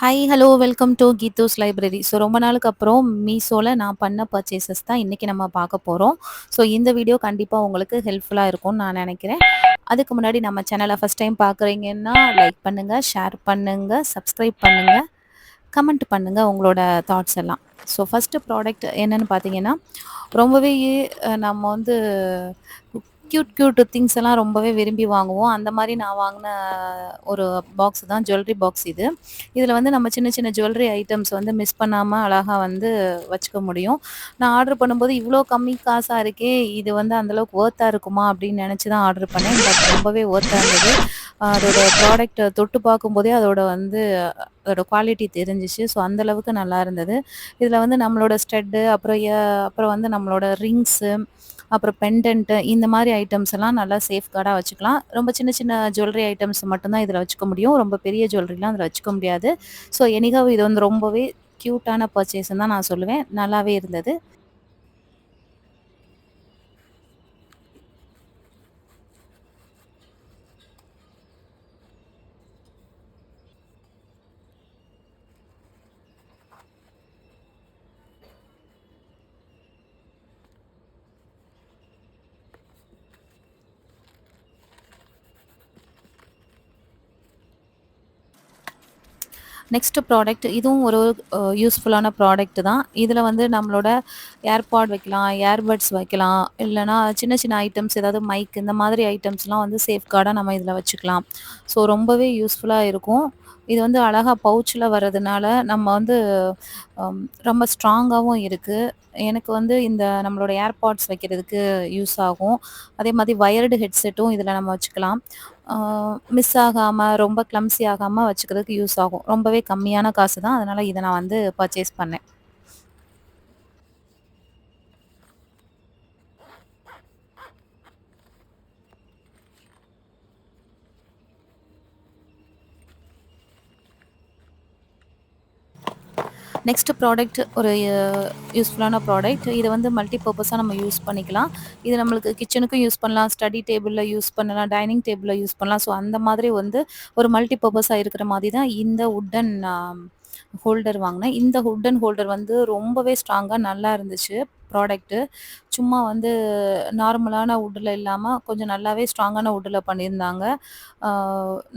Hi, hello welcome to Geetha's library. So ரொம்ப நாளுக்கு அப்புறம் மீஷோவில் நான் பண்ண பர்ச்சேசஸ் தான் இன்றைக்கி நம்ம பார்க்க போகிறோம் ஸோ இந்த வீடியோ கண்டிப்பாக உங்களுக்கு ஹெல்ப்ஃபுல்லாக இருக்கும்னு நான் நினைக்கிறேன் அதுக்கு முன்னாடி நம்ம சேனலை ஃபஸ்ட் டைம் பார்க்குறீங்கன்னா, லைக் பண்ணுங்கள் ஷேர் பண்ணுங்கள் சப்ஸ்கிரைப் பண்ணுங்கள் கமெண்ட் பண்ணுங்கள் உங்களோட தாட்ஸ் எல்லாம். ஸோ ஃபஸ்ட்டு ப்ராடக்ட் என்னன்னு பார்த்தீங்கன்னா, ரொம்பவே நம்ம வந்து க்யூட் க்யூட் திங்ஸ் எல்லாம் ரொம்பவே விரும்பி வாங்குவோம். அந்த மாதிரி நான் வாங்கின ஒரு பாக்ஸ் தான் ஜுவல்லரி பாக்ஸ் இது. இதில் வந்து நம்ம சின்ன சின்ன ஜுவல்லரி ஐட்டம்ஸ் வந்து மிஸ் பண்ணாமல் அழகாக வந்து வச்சுக்க முடியும். நான் ஆர்டர் பண்ணும்போது இவ்வளோ கம்மி காசாக இருக்கே! இது வந்து அந்தளவுக்கு ஒர்த்தாக இருக்குமா? அப்படின்னு நினச்சி தான் ஆர்டர் பண்ணேன். பட் ரொம்பவே ஒர்த்தாக இருந்தது. அதோட ப்ராடக்ட் தொட்டு பார்க்கும்போதே அதோட வந்து அதோட குவாலிட்டி தெரிஞ்சிச்சு ஸோ அந்தளவுக்கு நல்லா இருந்தது. இதில் வந்து நம்மளோட ஸ்டெட்டு அப்புறம் அப்புறம் வந்து நம்மளோட ரிங்ஸு, அப்புறம் பெண்டன்ட்டு இந்த மாதிரி ஐட்டம்ஸ் எல்லாம் நல்லா சேஃப்கார்டாக வச்சுக்கலாம். ரொம்ப சின்ன சின்ன ஜுவல்லரி ஐட்டம்ஸ் மட்டும்தான் இதில் வச்சுக்க முடியும். ரொம்ப பெரிய ஜுவல்லரிலாம் அதில் வச்சுக்க முடியாது. ஸோ எனிகாவும் இது வந்து ரொம்பவே க்யூட்டான பர்ச்சேஸ்ன்னு தான் நான் சொல்லுவேன். நல்லாவே இருந்தது. நெக்ஸ்ட் ப்ராடக்ட் இதுவும் ஒரு யூஸ்ஃபுல்லான ப்ராடக்ட் தான். இதில் வந்து நம்மளோட ஏர்பாட் வைக்கலாம், ஏர்பட்ஸ் வைக்கலாம். இல்லைனா சின்ன சின்ன ஐட்டம்ஸ் ஏதாவது மைக் இந்த மாதிரி ஐட்டம்ஸ்லாம் வந்து சேஃப்கார்டாக நம்ம இதில் வச்சுக்கலாம். ஸோ ரொம்பவே யூஸ்ஃபுல்லாக இருக்கும். இது வந்து அழகாக பவுச்சில் வரதுனால நம்ம வந்து ரொம்ப ஸ்ட்ராங்காகவும் இருக்குது எனக்கு வந்து இந்த நம்மளோட ஏர்பாட்ஸ் வைக்கிறதுக்கு யூஸ் ஆகும். அதே மாதிரி வயர்டு ஹெட்செட்டும் இதில் நம்ம வச்சுக்கலாம். மிஸ் ஆகாமல் ரொம்ப கிளம்ஸி ஆகாமல் வச்சுக்கிறதுக்கு யூஸ் ஆகும். ரொம்பவே கம்மியான காசு தான். அதனால் இதை நான் வந்து பர்ச்சேஸ் பண்ணேன். நெக்ஸ்ட் ப்ராடக்ட் ஒரு யூஸ்ஃபுல்லான ப்ராடக்ட். இதை வந்து மல்டி பர்பஸாக நம்ம யூஸ் பண்ணிக்கலாம். இது நம்மளுக்கு கிச்சனுக்கும் யூஸ் பண்ணலாம், ஸ்டடி டேபிளில் யூஸ் பண்ணலாம், டைனிங் டேபிளில் யூஸ் பண்ணலாம். ஸோ அந்த மாதிரி வந்து ஒரு மல்டி பர்பஸாக இருக்கிற மாதிரி தான் இந்த வுட்டன் ஹோல்டர் வாங்கினேன் இந்த வுட்டன் ஹோல்டர் வந்து ரொம்பவே ஸ்ட்ராங்காக நல்லா இருந்துச்சு ப்ராடக்ட்டு. சும்மா வந்து நார்மலான உட்டில் இல்லாமல் கொஞ்சம் நல்லாவே ஸ்ட்ராங்கான உட்டில் பண்ணியிருந்தாங்க.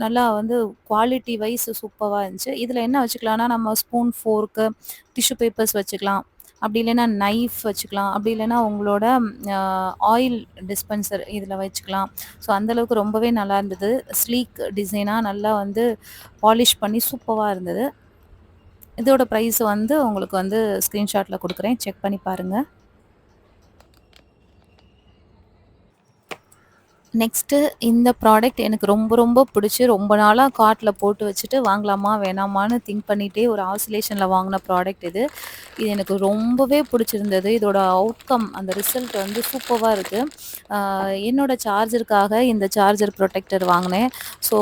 நல்லா வந்து குவாலிட்டி வைஸ் சூப்பராக இருந்துச்சு. இதில் என்ன வச்சுக்கலாம்னா, நம்ம ஸ்பூன், ஃபோர்க்கு, டிஷ்யூ பேப்பர்ஸ் வச்சுக்கலாம். அப்படி இல்லைன்னா நைஃப் வச்சுக்கலாம். அப்படி இல்லைன்னா உங்களோட ஆயில் டிஸ்பென்சர் இதில் வச்சுக்கலாம். ஸோ அந்தளவுக்கு ரொம்பவே நல்லா இருந்தது. ஸ்லீக் டிசைனாக நல்லா வந்து பாலிஷ் பண்ணி சூப்பராக இருந்தது. இதோட ப்ரைஸ் வந்து உங்களுக்கு வந்து ஸ்க்ரீன்ஷாட்டில் கொடுக்குறேன் செக் பண்ணி பாருங்க. நெக்ஸ்ட்டு இந்த ப்ராடக்ட் எனக்கு ரொம்ப ரொம்ப பிடிச்சி ரொம்ப நாளாக கார்ட்டில் போட்டு வச்சுட்டு வாங்கலாமா? வேணாமான்னு திங்க் பண்ணிகிட்டே ஒரு ஆசிலேஷனில் வாங்கின ப்ராடக்ட் இது. இது எனக்கு ரொம்பவே பிடிச்சிருந்தது. இதோட அவுட்கம் அந்த ரிசல்ட் வந்து சூப்பராக இருக்குது என்னோடய என்னோட சார்ஜருக்காக இந்த சார்ஜர் ப்ரொடெக்டர் வாங்கினேன் ஸோ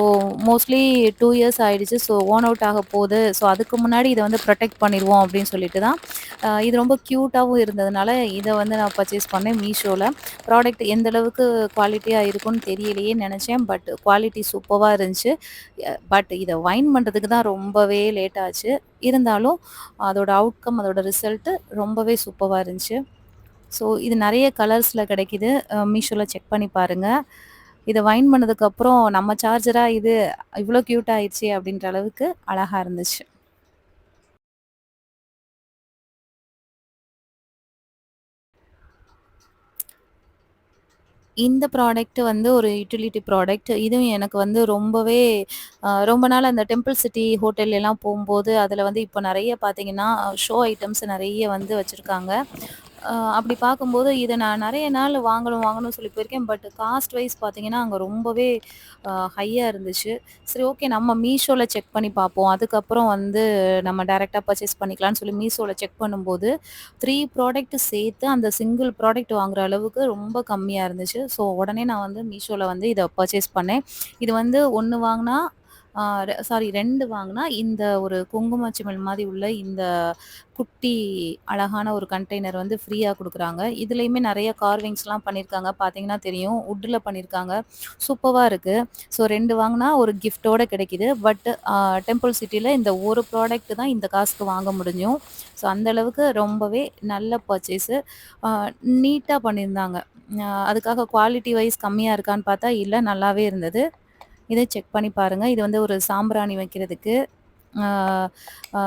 மோஸ்ட்லி டூ இயர்ஸ் ஆகிடுச்சு ஸோ ஓன் அவுட் ஆக போகுது ஸோ அதுக்கு முன்னாடி இதை வந்து ப்ரொடெக்ட் பண்ணிடுவோம் அப்படின்னு சொல்லிட்டு தான் இது ரொம்ப க்யூட்டாகவும் இருந்ததுனால இதை வந்து நான் பர்ச்சேஸ் பண்ணேன் மீஷோவில் ப்ராடக்ட் எந்தளவுக்கு குவாலிட்டியாக குவாலிட்டியா இருக்கும்னு தெரியலையே நினச்சேன் பட் குவாலிட்டி சூப்பராக இருந்துச்சு. பட் இதை வைன் பண்ணுறதுக்கு தான் ரொம்பவே லேட் ஆச்சு. இருந்தாலும் அதோட அவுட்கம் அதோட ரிசல்ட்டு ரொம்பவே சூப்பராக இருந்துச்சு. ஸோ இது நிறைய கலர்ஸில் கிடைக்கிது மீஷோவில் செக் பண்ணி பாருங்கள் இதை வைன் பண்ணதுக்கப்புறம் நம்ம சார்ஜராக இது இவ்வளோ கியூட் ஆயிடுச்சு அப்படின்ற அளவுக்கு அழகாக இருந்துச்சு. இந்த ப்ராடக்ட் வந்து ஒரு யுட்டிலிட்டி ப்ராடக்ட். இதுவும் எனக்கு வந்து ரொம்பவே ரொம்ப நாள் அந்த டெம்பிள் சிட்டி ஹோட்டல்லலாம் போகும்போது அதில் வந்து இப்போ நிறைய பார்த்தீங்கன்னா, ஷோ ஐட்டம்ஸ் நிறைய வந்து வச்சுருக்காங்க அப்படி பார்க்கும்போது இதை நான் நிறைய நாள் வாங்கணும் வாங்கணும்னு சொல்லி போயிருக்கேன். பட் காஸ்ட் வைஸ் பார்த்தீங்கன்னா, அங்கே ரொம்பவே ஹையாக இருந்துச்சு. சரி ஓகே நம்ம மீஷோவில் செக் பண்ணி பார்ப்போம். அதுக்கப்புறம் வந்து நம்ம டைரெக்டாக பர்ச்சேஸ் பண்ணிக்கலாம்னு சொல்லி மீஷோவில் செக் பண்ணும்போது, த்ரீ ப்ராடக்ட் சேர்த்து அந்த சிங்கிள் ப்ராடக்ட் வாங்குற அளவுக்கு ரொம்ப கம்மியாக இருந்துச்சு. ஸோ உடனே நான் வந்து மீஷோவில் வந்து இதை பர்ச்சேஸ் பண்ணேன். இது வந்து ஒன்று வாங்கினா சாரி 2 வாங்குனா, இந்த ஒரு குங்கும சிமிழ் மாரி உள்ள இந்த குட்டி அழகான ஒரு கண்டெய்னர் வந்து ஃப்ரீயா குடுக்குறாங்க. இதுலயுமே நெறைய கார்விங்ஸ்லாம் பண்ணியிருக்காங்க. பார்த்தீங்கன்னா தெரியும். வுட்ல பண்ணியிருக்காங்க. சூப்பர்வா இருக்கு. ஸோ 2 வாங்குனா ஒரு கிஃப்ட்டோட கிடைக்குது. பட் டெம்பிள் சிட்டில இந்த ஒரு ப்ராடக்ட் தான் இந்த காசுக்கு வாங்க முடிஞ்சும். ஸோ அந்த அளவுக்கு ரொம்பவே நல்ல பர்ச்சேஸு. நீட்டாக நீட்டா பண்ணியிருந்தாங்க. அ அதுக்காக குவாலிட்டி வைஸ் கம்மியா இருக்கான்னு பார்த்தா, இல்ல நல்லாவே இருந்தது. இதை செக் பண்ணி பாருங்கள் இது வந்து ஒரு சாம்பிராணி வைக்கிறதுக்கு. அ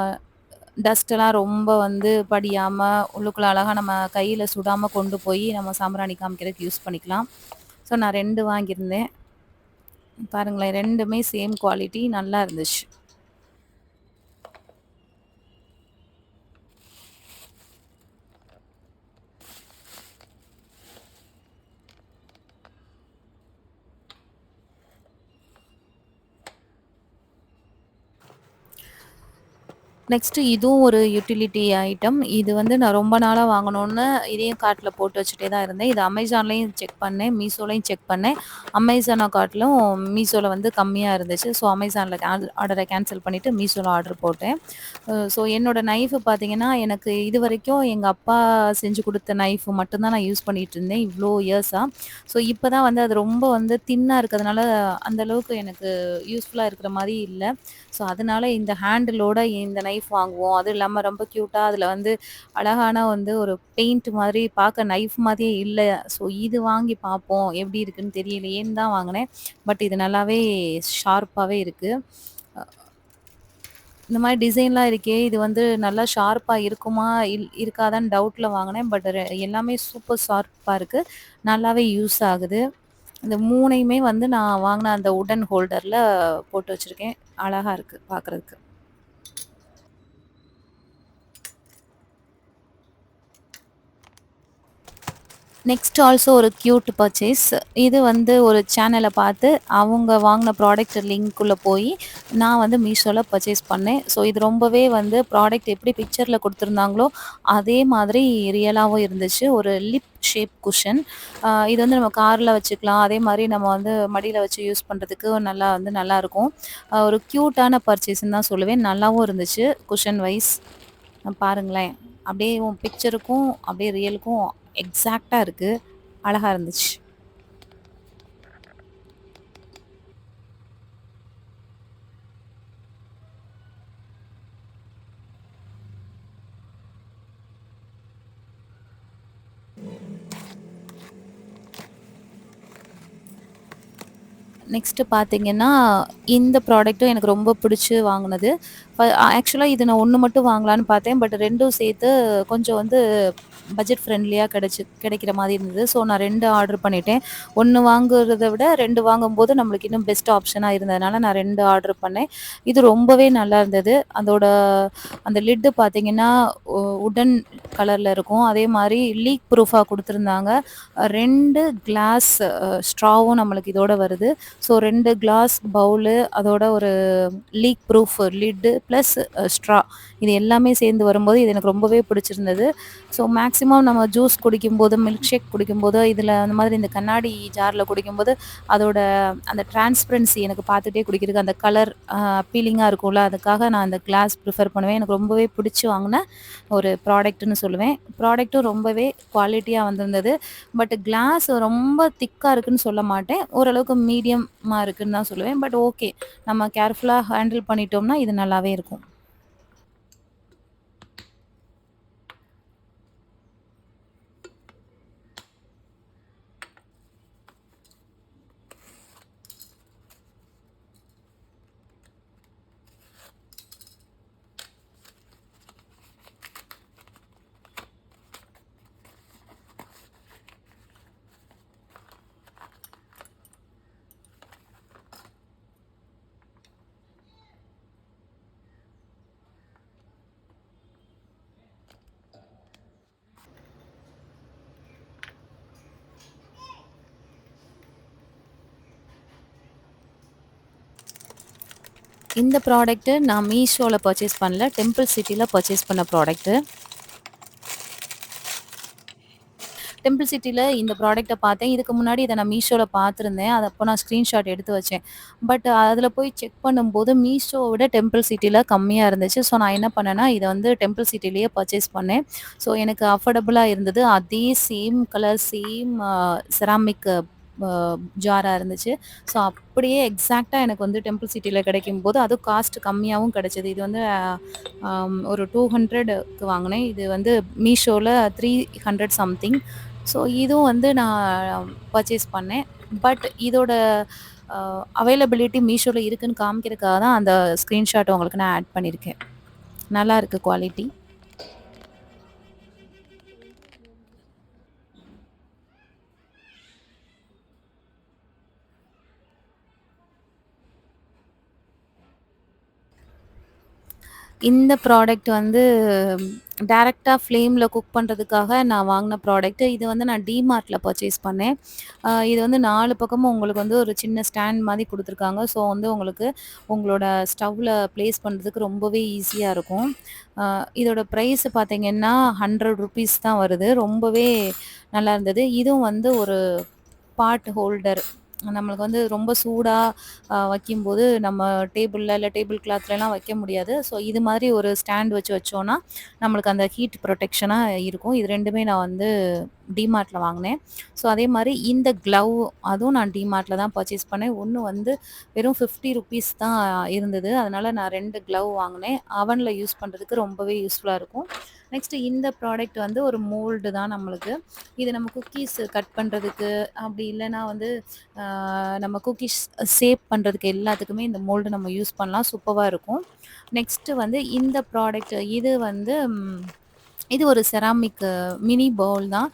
டஸ்ட்டெல்லாம் ரொம்ப வந்து படியாமல் உள்ளுக்குள்ள அழகாக நம்ம கையில் சுடாமல் கொண்டு போய் நம்ம சாம்பிராணி காமிக்கிறதுக்கு யூஸ் பண்ணிக்கலாம். ஸோ நான் ரெண்டு வாங்கியிருந்தேன். பாருங்களேன் ரெண்டுமே சேம் குவாலிட்டி நல்லா இருந்துச்சு. நெக்ஸ்ட்டு இதுவும் ஒரு யூட்டிலிட்டி ஐட்டம். இது வந்து நான் ரொம்ப நாளாக வாங்கணும்னு இதையும் கார்ட்டில் போட்டு வச்சுட்டே தான் இருந்தேன். இது அமேசான்லேயும் செக் பண்ணேன். மீஷோலையும் செக் பண்ணேன். அமேசான கார்ட்டிலும் மீஷோவில் வந்து கம்மியாக இருந்துச்சு. ஸோ அமேசானில் ஆர்டரை கேன்சல் பண்ணிவிட்டு மீஷோவில் ஆர்டர் போட்டேன். ஸோ என்னோட நைஃப் பார்த்தீங்கன்னா, எனக்கு இது வரைக்கும் எங்கள் அப்பா செஞ்சு கொடுத்த நைஃப் மட்டும்தான் நான் யூஸ் பண்ணிகிட்டு இருந்தேன். இவ்வளோ இயர்ஸாக ஸோ இப்போ தான் வந்து அது ரொம்ப வந்து தின்னாக இருக்கிறதுனால, அந்தளவுக்கு எனக்கு யூஸ்ஃபுல்லாக இருக்கிற மாதிரி இல்லை ஸோ அதனால இந்த ஹேண்டிலோட இந்த நைஃப் வாங்குவோம். அதுவும் இல்லாமல் ரொம்ப க்யூட்டாக அதில் வந்து அழகான வந்து ஒரு பெயிண்ட் மாதிரி பார்க்க நைஃப் மாதிரியே இல்லை ஸோ இது வாங்கி பார்ப்போம். எப்படி இருக்குன்னு தெரியலையேன்னு தான் வாங்கினேன் பட் இது நல்லாவே ஷார்ப்பாகவே இருக்குது இந்த மாதிரி டிசைன்லாம் இருக்கே! இது வந்து நல்லா ஷார்ப்பாக இருக்குமா? இல் இருக்காதான்னு டவுட்டில் வாங்கினேன் பட் எல்லாமே சூப்பர் ஷார்ப்பாக இருக்குது நல்லாவே யூஸ் ஆகுது. இந்த மூணையுமே வந்து நான் வாங்கின அந்த உடன் ஹோல்டரில் போட்டு வச்சுருக்கேன் அழகாக இருக்குது பார்க்குறதுக்கு. நெக்ஸ்ட் ஆல்சோ ஒரு க்யூட் பர்ச்சேஸ். இது வந்து ஒரு சேனலை பார்த்து, அவங்க வாங்கின ப்ராடக்ட் லிங்க்குள்ளே போய் நான் வந்து மீஷோவில் பர்ச்சேஸ் பண்ணேன். ஸோ இது ரொம்பவே வந்து ப்ராடக்ட் எப்படி பிக்சரில் கொடுத்துருந்தாங்களோ அதே மாதிரி ரியலாகவும் இருந்துச்சு. ஒரு லிப் ஷேப் குஷன். இது வந்து நம்ம காரில் வச்சுக்கலாம். அதே மாதிரி நம்ம வந்து மடியில் வச்சு யூஸ் பண்ணுறதுக்கு நல்லா வந்து நல்லாயிருக்கும் ஒரு க்யூட்டான பர்ச்சேஸ்ன்னு தான் சொல்லுவேன். நல்லாவும் இருந்துச்சு குஷன் வைஸ். பாருங்களேன். அப்படியே உன் பிக்சருக்கும், அப்படியே ரியலுக்கும் எக்ஸாக்டாக இருக்குது அழகா இருந்துச்சு. நெக்ஸ்ட்டு பார்த்தீங்கன்னா, இந்த ப்ராடக்ட்டும் எனக்கு ரொம்ப பிடிச்சி வாங்கினது ஆக்சுவலாக இது நான் ஒன்று மட்டும் வாங்கலான்னு பார்த்தேன். பட் ரெண்டும் சேர்த்து கொஞ்சம் வந்து பட்ஜெட் ஃப்ரெண்ட்லியாக கிடச்சி கிடைக்கிற மாதிரி இருந்தது. ஸோ நான் ரெண்டு ஆர்டர் பண்ணிட்டேன். ஒன்று வாங்குறத விட ரெண்டு வாங்கும்போது நம்மளுக்கு இன்னும் பெஸ்ட் ஆப்ஷனாக இருந்ததுனால நான் ரெண்டு ஆர்டர் பண்ணேன். இது ரொம்பவே நல்லா இருந்தது. அதோட அந்த லிட்டு பார்த்தீங்கன்னா, உடன் கலரில் இருக்கும். அதே மாதிரி லீக் ப்ரூஃபாக கொடுத்துருந்தாங்க ரெண்டு கிளாஸ் ஸ்ட்ராவும் நம்மளுக்கு இதோட வருது. ஸோ ரெண்டு கிளாஸ் பவுலு, அதோட ஒரு leak proof lid plus straw இது எல்லாமே சேர்ந்து வரும்போது, இது எனக்கு ரொம்பவே பிடிச்சிருந்தது. ஸோ மேக்ஸிமம் நம்ம ஜூஸ் குடிக்கும்போது, மில்க் ஷேக் குடிக்கும்போது, இதில் அந்த மாதிரி இந்த கண்ணாடி ஜாரில் குடிக்கும்போது, அதோட அந்த டிரான்ஸ்பரன்சி எனக்கு பார்த்துட்டே குடிக்கிறதுக்கு அந்த கலர் அப்பீலிங்காக uh, இருக்கும்ல, அதுக்காக நான் அந்த கிளாஸ் ப்ரிஃபர் பண்ணுவேன். எனக்கு ரொம்பவே பிடிச்சி வாங்கின ஒரு ப்ராடக்ட்னு சொல்லுவேன். ப்ராடக்ட்டும் ரொம்பவே குவாலிட்டியாக வந்திருந்தது. பட் கிளாஸ் ரொம்ப திக்காக இருக்குன்னு சொல்ல மாட்டேன். ஓரளவுக்கு மீடியம் இருக்குன்னு தான் சொல்லுவேன். But okay. நம்ம கேர்ஃபுல்லாக ஹேண்டில் பண்ணிட்டோம்னா, இது நல்லாவே இருக்கும். இந்த ப்ராடக்ட்டு நான் மீஷோவில் பர்ச்சேஸ் பண்ணல. டெம்பிள் சிட்டியில் பர்ச்சேஸ் பண்ண ப்ராடக்ட்டு. டெம்பிள் சிட்டியில் இந்த ப்ராடக்ட்டை பார்த்தேன். இதுக்கு முன்னாடி இதை நான் மீஷோவில் பார்த்துருந்தேன். அதை அப்போ நான் ஸ்க்ரீன்ஷாட் எடுத்து வச்சேன். பட் அதில் போய் செக் பண்ணும்போது மீஷோவை விட டெம்பிள் சிட்டியில் கம்மியாக இருந்துச்சு. ஸோ நான் என்ன பண்ணேன்னா, இதை வந்து டெம்பிள் சிட்டிலேயே பர்ச்சேஸ் பண்ணேன். ஸோ எனக்கு அஃபோர்டபுளாக இருந்தது. அதே சேம் கலர், சேம் செராமிக் ஜாராக இருந்துச்சு. ஸோ அப்படியே எக்ஸாக்டாக எனக்கு வந்து டெம்பிள் சிட்டில கிடைக்கும்போது, அதுவும் காஸ்ட் கம்மியாகவும் கிடைச்சது. இது வந்து ஒரு டூ ஹண்ட்ரடுக்கு வாங்கினேன் இது வந்து மீஷோவில் த்ரீ ஹண்ட்ரட் சம்திங். ஸோ இதுவும் வந்து நான் பர்ச்சேஸ் பண்ணேன். பட் இதோட அவைலபிலிட்டி மீஷோவில் இருக்குன்னு காமிக்கிறதுக்காக தான் அந்த ஸ்க்ரீன்ஷாட் உங்களுக்கு நான் ஆட் பண்ணியிருக்கேன். நல்லாருக்கு குவாலிட்டி. இந்த ப்ராடக்ட் வந்து டேரெக்டாக ஃப்ளேமில் குக் பண்ணுறதுக்காக நான் வாங்கின ப்ராடக்ட். இது வந்து நான் டிமார்ட்டில் பர்ச்சேஸ் பண்ணேன். இது வந்து நாலு பக்கமும் உங்களுக்கு வந்து ஒரு சின்ன ஸ்டாண்ட் மாதிரி கொடுத்துருக்காங்க ஸோ வந்து உங்களுக்கு உங்களோட ஸ்டவ்வில் ப்ளேஸ் பண்ணுறதுக்கு ரொம்பவே ஈஸியாக இருக்கும். இதோட இதோட பார்த்திங்கன்னா பார்த்தீங்கன்னா, ₹100 தான் வருது. ரொம்பவே நல்லா இருந்தது. இதுவும் வந்து ஒரு பாட் ஹோல்டர். நம்மளுக்கு வந்து ரொம்ப சூடாக வைக்கும்போது நம்ம டேபிளில் இல்லை டேபிள் கிளாத்லலாம் வைக்க முடியாது. ஸோ இது மாதிரி ஒரு ஸ்டாண்ட் வச்சு வச்சோன்னா நம்மளுக்கு அந்த ஹீட் ப்ரொடெக்ஷனாக இருக்கும். இது ரெண்டுமே நான் வந்து டிமார்ட்ல வாங்கினேன் ஸோ அதே மாதிரி இந்த க்ளவ் அதுவும் நான் டிமார்ட்ல தான் பர்ச்சேஸ் பண்ணேன். ஒன்று வந்து வெறும் ₹50 தான் இருந்தது. அதனால நான் ரெண்டு க்ளவ் வாங்கினேன் அவனில் யூஸ் பண்ணுறதுக்கு ரொம்பவே யூஸ்ஃபுல்லாக இருக்கும். நெக்ஸ்ட் இந்த ப்ராடக்ட் வந்து ஒரு மோல்டு தான் நம்மளுக்கு. இது நம்ம குக்கீஸ் கட் பண்ணுறதுக்கு அப்படி இல்லைன்னா வந்து நம்ம குக்கீஸ் சேவ் பண்ணுறதுக்கு எல்லாத்துக்குமே இந்த மோல்டு நம்ம யூஸ் பண்ணலாம். சூப்பராக இருக்கும். நெக்ஸ்ட்டு வந்து இந்த ப்ராடக்ட் இது வந்து இது ஒரு செராமிக் மினி பவுல் தான்.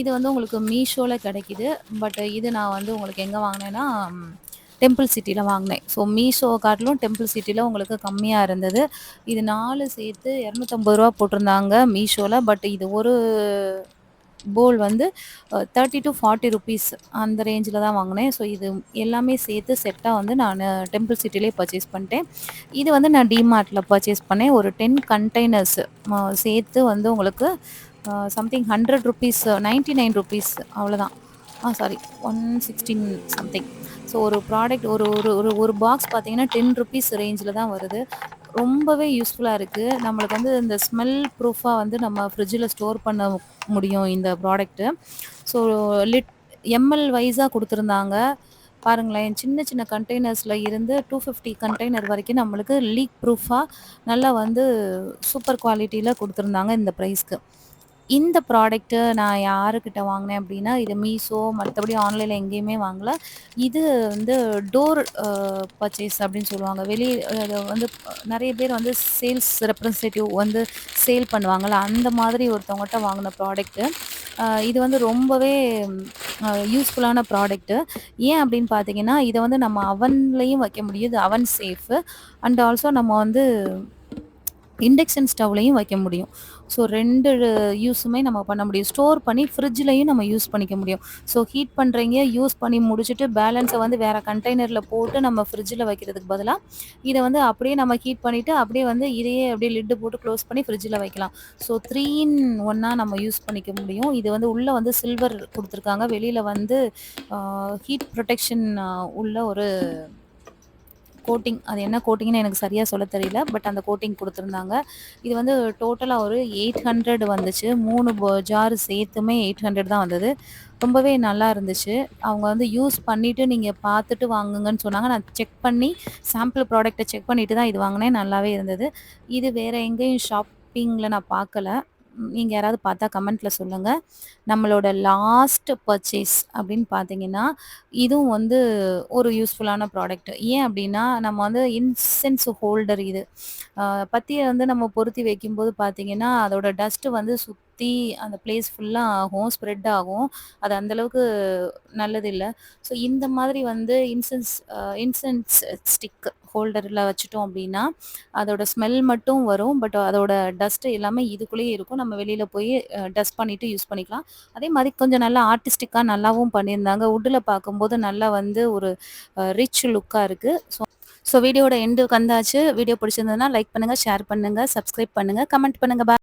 இது வந்து உங்களுக்கு மீஷோவில் கிடைக்குது. பட் இது நான் வந்து உங்களுக்கு எங்கே வாங்கினேன்னா டெம்பிள் சிட்டியில் வாங்கினேன் ஸோ மீஷோ காட்டிலும் டெம்பிள் சிட்டியில் உங்களுக்கு கம்மியாக இருந்தது. இது நாலு சேர்த்து இரநூத்தம்பது ரூபா போட்டிருந்தாங்க மீஷோவில் பட் இது ஒரு போல் வந்து தேர்ட்டி டு ஃபார்ட்டி ருபீஸ் அந்த ரேஞ்சில் தான் வாங்கினேன் ஸோ இது எல்லாமே சேர்த்து செட்டாக வந்து நான் டெம்பிள் சிட்டிலே பர்ச்சேஸ் பண்ணிட்டேன். இது வந்து நான் டிமார்ட்டில் பர்ச்சேஸ் பண்ணேன். ஒரு 10 கண்டெய்னர்ஸ் சேர்த்து வந்து உங்களுக்கு something hundred rupees ninety nine rupees அவ்வளோதான். Ah sorry 116 something. ஸோ ஒரு ப்ராடக்ட் ஒரு ஒரு ஒரு ஒரு பாக்ஸ் பார்த்தீங்கன்னா, ₹10 ரேஞ்சில தான் வருது. ரொம்பவே யூஸ்ஃபுல்லாக இருக்குது நம்மளுக்கு வந்து இந்த ஸ்மெல் ப்ரூஃபாக வந்து நம்ம ஃப்ரிட்ஜில் ஸ்டோர் பண்ண முடியும் இந்த ப்ராடக்ட்டு. ஸோ லிட் எம்எல் வைஸாக கொடுத்துருந்தாங்க. பாருங்களேன், சின்ன சின்ன கண்டெய்னர்ஸில் இருந்து 250 கண்டெய்னர் வரைக்கும் நம்மளுக்கு லீக் ப்ரூஃபாக நல்லா வந்து சூப்பர் குவாலிட்டியில் கொடுத்துருந்தாங்க இந்த ப்ரைஸ்க்கு இந்த ப்ராடக்ட்டு நான் யாருக்கிட்ட வாங்கினேன் அப்படின்னா, இது மீஷோ மற்றபடி ஆன்லைனில் எங்கேயுமே வாங்கல. இது வந்து டோர் பர்ச்சேஸ் அப்படின்னு சொல்லுவாங்க. வெளியே அது வந்து நிறைய பேர் வந்து சேல்ஸ் ரெப்ரசன்டேட்டிவ் வந்து சேல் பண்ணுவாங்கள்ல அந்த மாதிரி ஒருத்தவங்கள்கிட்ட வாங்கின ப்ராடக்ட்டு இது வந்து ரொம்பவே யூஸ்ஃபுல்லான ப்ராடக்ட்டு ஏன் அப்படின்னு பார்த்தீங்கன்னா, இதை வந்து நம்ம அவன்லேயும் வைக்க முடியுது அவன் சேஃபு அண்ட் ஆல்சோ நம்ம வந்து இண்டக்ஷன் ஸ்டவ்லையும் வைக்க முடியும். ஸோ ரெண்டு யூஸுமே நம்ம பண்ண முடியும். ஸ்டோர் பண்ணி ஃப்ரிட்ஜ்லையும் நம்ம யூஸ் பண்ணிக்க முடியும். ஸோ ஹீட் பண்ணுறீங்க யூஸ் பண்ணி முடிச்சுட்டு பேலன்ஸை வந்து வேற கண்டெய்னரில் போட்டு நம்ம ஃப்ரிட்ஜில் வைக்கிறதுக்கு பதிலாக இதை வந்து அப்படியே நம்ம ஹீட் பண்ணிட்டு, அப்படியே வந்து இதையே அப்படியே லிட்டு போட்டு க்ளோஸ் பண்ணி ஃப்ரிட்ஜில் வைக்கலாம். ஸோ 3 இன் 1ஆ நம்ம யூஸ் பண்ணிக்க முடியும். இது வந்து உள்ளே வந்து சில்வர் கொடுத்துருக்காங்க வெளியில் வந்து ஹீட் ப்ரொடெக்ஷன் உள்ள ஒரு கோட்டிங். அது என்ன கோட்டிங்னு எனக்கு சரியாக சொல்ல தெரியல. பட் அந்த கோட்டிங் கொடுத்துருந்தாங்க இது வந்து டோட்டலாக ஒரு 800 வந்துச்சு. 3 ப ஜார் சேர்த்துமே 800 தான் வந்தது. ரொம்பவே நல்லா இருந்துச்சு. அவங்க வந்து யூஸ் பண்ணிவிட்டு நீங்கள் பார்த்துட்டு வாங்குங்கன்னு சொன்னாங்க. நான் செக் பண்ணி சாம்பிள் ப்ராடக்ட்டை செக் பண்ணிவிட்டு தான் இது வாங்கினேன் நல்லாவே இருந்தது. இது வேறு எங்கேயும் ஷாப்பிங்கில் நான் பார்க்கல. நீங்கள் யாராவது பார்த்தா கமெண்ட்டில் சொல்லுங்கள் நம்மளோட லாஸ்ட் பர்ச்சேஸ் அப்படின்னு பார்த்தீங்கன்னா, இதுவும் வந்து ஒரு யூஸ்ஃபுல்லான ப்ராடக்ட். ஏன் அப்படின்னா, நம்ம வந்து இன்சென்ஸ் ஹோல்டர் இது. பற்றியை வந்து நம்ம பொருத்தி வைக்கும்போது பார்த்தீங்கன்னா, அதோட டஸ்ட்டு வந்து சுற்றி அந்த பிளேஸ் ஃபுல்லாக ஆகும். ஸ்ப்ரெட் ஆகும். அது அந்தளவுக்கு நல்லது இல்லை ஸோ இந்த மாதிரி வந்து இன்சென்ஸ் இன்சென்ஸ் ஸ்டிக்கு ஹோல்டரில் வச்சுட்டோம் அப்படின்னா, அதோட ஸ்மெல் மட்டும் வரும். பட் அதோட டஸ்ட் எல்லாமே இதுக்குள்ளேயே இருக்கும். நம்ம வெளியில் போய் டஸ்ட் பண்ணிவிட்டு யூஸ் பண்ணிக்கலாம். அதே மாதிரி கொஞ்சம் நல்லா ஆர்டிஸ்டிக்காக நல்லாவும் பண்ணியிருந்தாங்க. உட்டில் பார்க்கும்போது நல்லா வந்து ஒரு ரிச் லுக்காக இருக்குது ஸோ ஸோ வீடியோட எண்டுக்கு வந்தாச்சு. வீடியோ பிடிச்சிருந்ததுன்னா லைக் பண்ணுங்கள் ஷேர் பண்ணுங்கள் சப்ஸ்கிரைப் பண்ணுங்க, கமெண்ட் பண்ணுங்க. பாய்.